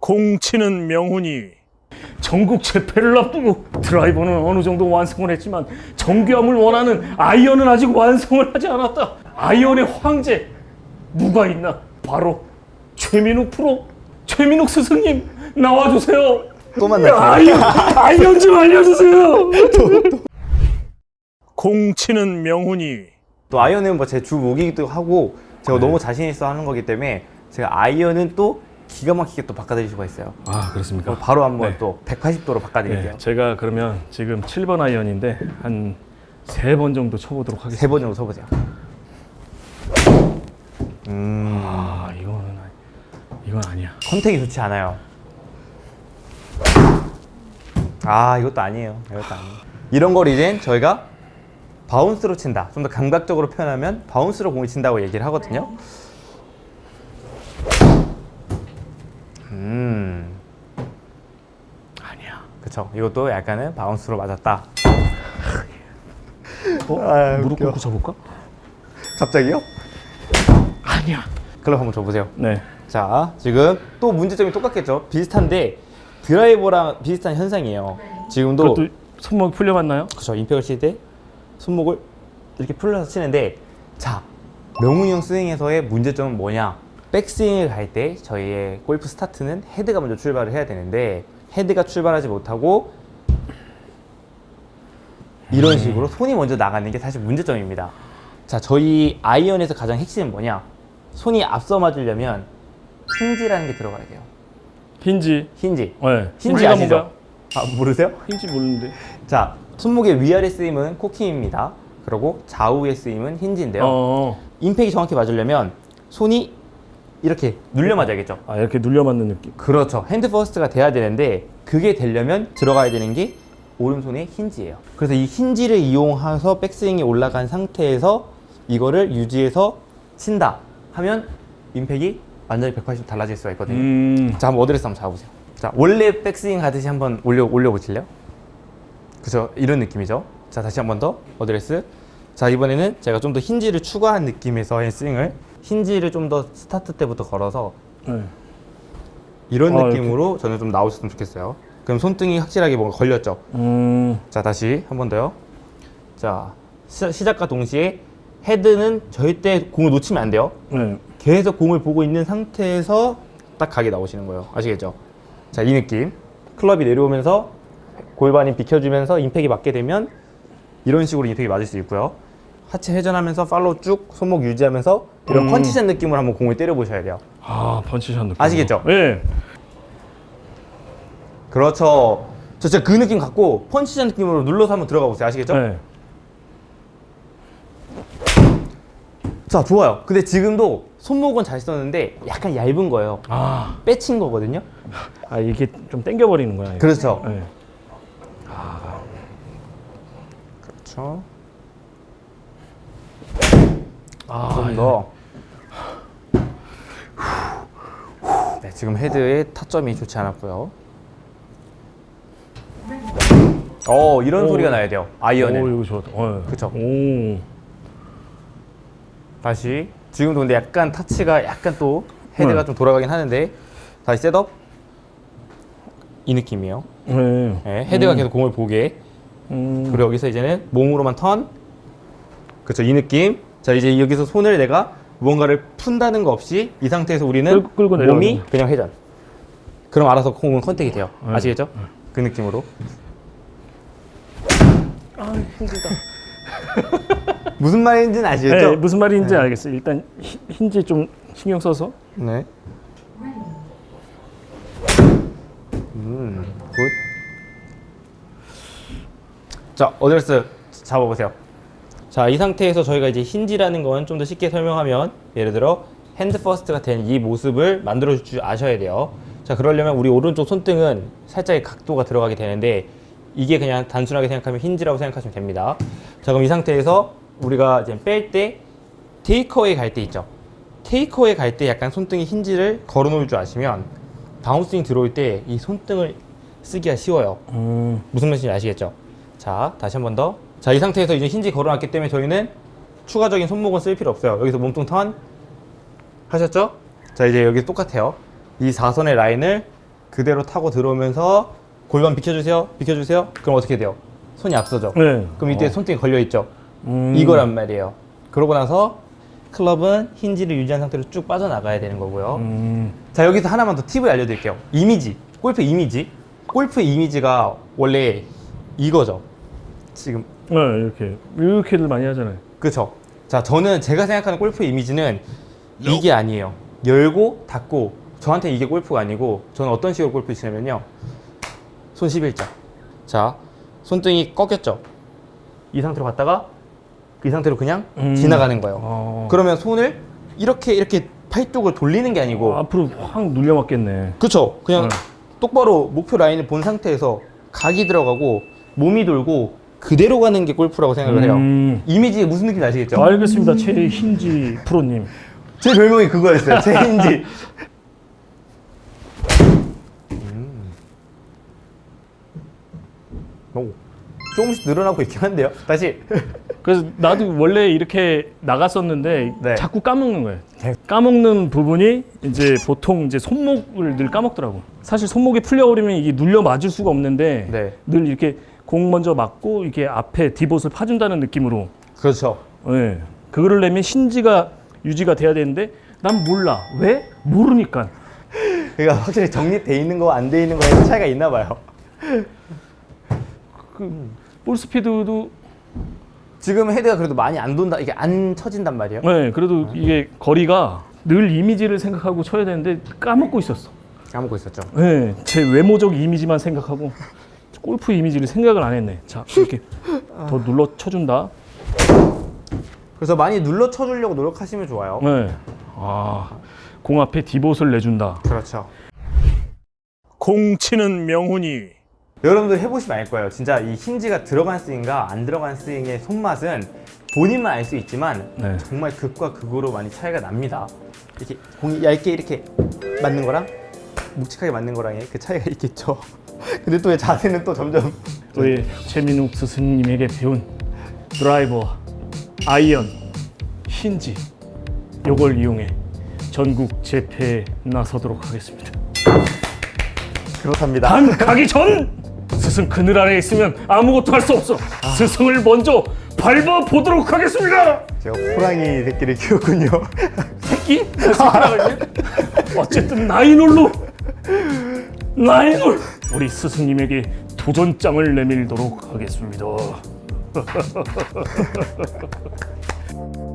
공 치는 명훈이 전국 재패를 앞두고 드라이버는 어느 정도 완성을 했지만 정교함을 원하는 아이언은 아직 완성을 하지 않았다. 아이언의 황제 누가 있나? 바로 최민욱 프로 최민욱 스승님 나와주세요. 또 만났어요. 아이언 아이언 좀 알려주세요. 공 치는 명훈이 또 아이언은 뭐 제 주 무기이기도 하고 제가 너무 자신 있어 하는 거기 때문에 제가 아이언은 또 기가 막히게 또 바꿔드릴 수가 있어요. 아 그렇습니까? 어, 바로 한번 네. 또 180도로 바꿔드릴게요. 네, 제가 그러면 지금 7번 아이언인데 한 세 번 정도 쳐보도록 하겠습니다. 세 번 정도 쳐보세요. 음, 아 이거는 아니- 이건 아니야. 컨택이 좋지 않아요. 아 이것도 아니에요. 이것도 아니에요. 이런 걸 이젠 저희가 바운스로 친다. 좀 더 감각적으로 표현하면 바운스로 공을 친다고 얘기를 하거든요. 음, 아니야. 그쵸. 이것도 약간은 바운스로 맞았다. 어? 아, 무릎 웃겨. 꿇고 쳐볼까? 갑자기요? 아니야. 클럽 한번 줘보세요. 네. 자, 지금 또 문제점이 똑같겠죠? 비슷한데 드라이버랑 비슷한 현상이에요. 지금도 그것도 손목 풀려봤나요? 그렇죠. 임팩을 칠 때 손목을 이렇게 풀려서 치는데 자, 명훈이 형 스윙에서의 문제점은 뭐냐? 백스윙을 갈 때 저희의 골프 스타트는 헤드가 먼저 출발을 해야 되는데 헤드가 출발하지 못하고 이런 식으로 손이 먼저 나가는 게 사실 문제점입니다. 자, 저희 아이언에서 가장 핵심은 뭐냐? 손이 앞서 맞으려면 힌지라는 게 들어가야 돼요. 힌지. 힌지. 네. 힌지 아시죠? 아, 모르세요? 힌지 모르는데. 자, 손목의 위아래 쓰임은 코킹입니다. 그리고 좌우의 쓰임은 힌지인데요. 어. 임팩이 정확히 맞으려면 손이 이렇게 눌려 맞아야겠죠. 아 이렇게 눌려 맞는 느낌. 그렇죠. 핸드 퍼스트가 돼야 되는데 그게 되려면 들어가야 되는 게 오른손의 힌지예요. 그래서 이 힌지를 이용해서 백스윙이 올라간 상태에서 이거를 유지해서 친다 하면 임팩이 완전히 180도 달라질 수가 있거든요. 음. 자, 한번 어드레스 한번 잡아보세요. 자, 원래 백스윙 하듯이 한번 올려 올려 보실래요? 그죠? 이런 느낌이죠. 자, 다시 한번 더 어드레스. 자, 이번에는 제가 좀 더 힌지를 추가한 느낌에서의 스윙을 힌지를 좀 더 스타트 때부터 걸어서 네. 이런 아, 느낌으로 저는 좀 나오셨으면 좋겠어요. 그럼 손등이 확실하게 뭔가 걸렸죠. 음. 자, 다시 한 번 더요. 자, 시, 시작과 동시에 헤드는 절대 공을 놓치면 안 돼요. 네. 계속 공을 보고 있는 상태에서 딱 각이 나오시는 거예요. 아시겠죠? 자, 이 느낌. 클럽이 내려오면서 골반이 비켜주면서 임팩이 맞게 되면 이런 식으로 임팩이 맞을 수 있고요. 하체 회전하면서 팔로우 쭉 손목 유지하면서 이런 음. 펀치샷 느낌으로 한번 공을 때려 보셔야 돼요. 아 펀치샷 느낌. 아시겠죠? 네. 그렇죠. 저 진짜 그 느낌 갖고 펀치샷 느낌으로 눌러서 한번 들어가 보세요. 아시겠죠? 네. 자, 좋아요. 근데 지금도 손목은 잘 썼는데 약간 얇은 거예요. 아. 빼친 거거든요. 아 이게 좀 당겨 버리는 거야. 이거. 그렇죠. 네. 그렇죠. 아. 좀 더. 네, 지금 헤드의 타점이 좋지 않았고요. 어, 이런 오. 소리가 나야 돼요. 오 아이언은. 이거 좋았다. 어. 그쵸. 오. 다시. 지금도 근데 약간 타치가 약간 또 헤드가 네. 좀 돌아가긴 하는데 다시 셋업. 이 느낌이에요. 네. 네, 헤드가 음. 계속 공을 보게. 음. 그리고 여기서 이제는 몸으로만 턴. 그렇죠. 이 느낌. 자, 이제 여기서 손을 내가 무언가를 푼다는 거 없이 이 상태에서 우리는 끌고- 끌고 몸이 내려가는 그냥 회전. 그럼 알아서 공은 컨택이 돼요. 네. 아시겠죠? 그 느낌으로. 아 힘들다. 무슨 말인지는 아시겠죠? 네, 무슨 말인지 알겠어요. 일단 힌- 힌지 좀 신경 써서. 네. 음, 굿. 자, 어드레스 잡아보세요. 자, 이 상태에서 저희가 이제 힌지라는 건 좀 더 쉽게 설명하면 예를 들어 핸드 퍼스트가 된 이 모습을 만들어 줄줄 아셔야 돼요. 자, 그러려면 우리 오른쪽 손등은 살짝의 각도가 들어가게 되는데 이게 그냥 단순하게 생각하면 힌지라고 생각하시면 됩니다. 자, 그럼 이 상태에서 우리가 이제 뺄 때 테이크어웨이 갈때 있죠. 테이크어웨이 갈때 약간 손등에 힌지를 걸어 놓을 줄 아시면 다운스윙 들어올 때 이 손등을 쓰기가 쉬워요. 음. 무슨 말인지 아시겠죠? 자, 다시 한 번 더. 자, 이 상태에서 이제 힌지 걸어놨기 때문에 저희는 추가적인 손목은 쓸 필요 없어요. 여기서 몸통 턴 하셨죠? 자, 이제 여기 똑같아요. 이 사선의 라인을 그대로 타고 들어오면서 골반 비켜주세요. 비켜주세요. 그럼 어떻게 돼요? 손이 앞서죠. 네. 그럼 이때 어. 손등이 걸려 있죠. 음. 이거란 말이에요. 그러고 나서 클럽은 힌지를 유지한 상태로 쭉 빠져나가야 되는 거고요. 음. 자 여기서 하나만 더 팁을 알려드릴게요. 이미지, 골프 이미지. 골프 이미지가 원래 이거죠. 지금 네, 이렇게 이렇게들 많이 하잖아요. 그쵸. 자 저는 제가 생각하는 골프 이미지는 이게 아니에요. 열고 닫고 저한테 이게 골프가 아니고 저는 어떤 식으로 골프 치냐면요. 손 11자. 자 손등이 꺾였죠. 이 상태로 갔다가 이 상태로 그냥 음. 지나가는 거예요. 어. 그러면 손을 이렇게 이렇게 팔 쪽을 돌리는 게 아니고 어, 앞으로 확 눌려 맞겠네. 그쵸 그냥 네. 똑바로 목표 라인을 본 상태에서 각이 들어가고 몸이 돌고 그대로 가는 게 골프라고 생각을 해요 음. 이미지 무슨 느낌인지 아시겠죠? 알겠습니다, 최흰지 프로님. 제 별명이 그거였어요 제인지 음. 오, 조금씩 늘어나고 있긴 한데요 다시 그래서 나도 원래 이렇게 나갔었는데 네. 자꾸 까먹는 거예요. 까먹는 부분이 이제 보통 이제 손목을 늘 까먹더라고. 사실 손목이 풀려버리면 이게 눌려 맞을 수가 없는데 네 늘 이렇게 공 먼저 맞고 이렇게 앞에 디봇을 파준다는 느낌으로. 그렇죠 예. 그거를 내면 신지가 유지가 돼야 되는데 난 몰라. 왜? 모르니까. 그러니까 확실히 정립돼 있는 거와 안돼 있는 거에 차이가 있나 봐요 볼 스피드도 지금 헤드가 그래도 많이 안 돈다 이게 안 쳐진단 말이에요 네, 그래도 이게 거리가 늘 이미지를 생각하고 쳐야 되는데 까먹고 있었어. 까먹고 있었죠 네, 제 외모적 이미지만 생각하고 골프 이미지를 생각을 안 했네. 자, 이렇게 더 눌러 쳐준다. 그래서 많이 눌러 쳐주려고 노력하시면 좋아요. 네, 아, 공 앞에 디봇을 내준다. 그렇죠. 공 치는 명훈이. 여러분들 해보시면 알 거예요. 진짜 이 힌지가 들어간 스윙과 안 들어간 스윙의 손맛은 본인만 알 수 있지만 네. 정말 극과 극으로 많이 차이가 납니다. 이렇게 공이 얇게 이렇게 맞는 거랑 묵직하게 맞는 거랑의 그 차이가 있겠죠. 근데 또 자세는 또 점점 또의 최민욱 스승님에게 배운 드라이버, 아이언, 힌지 요걸 이용해 전국 재패에 나서도록 하겠습니다. 그렇답니다. 단 가기 전 스승 그늘 아래 있으면 아무것도 할 수 없어. 스승을 먼저 밟아 보도록 하겠습니다. 제가 호랑이 새끼를 키웠군요. 새끼? 새끼라고 어쨌든 나인홀로 나인홀 우리 스승님에게 도전장을 내밀도록 하겠습니다.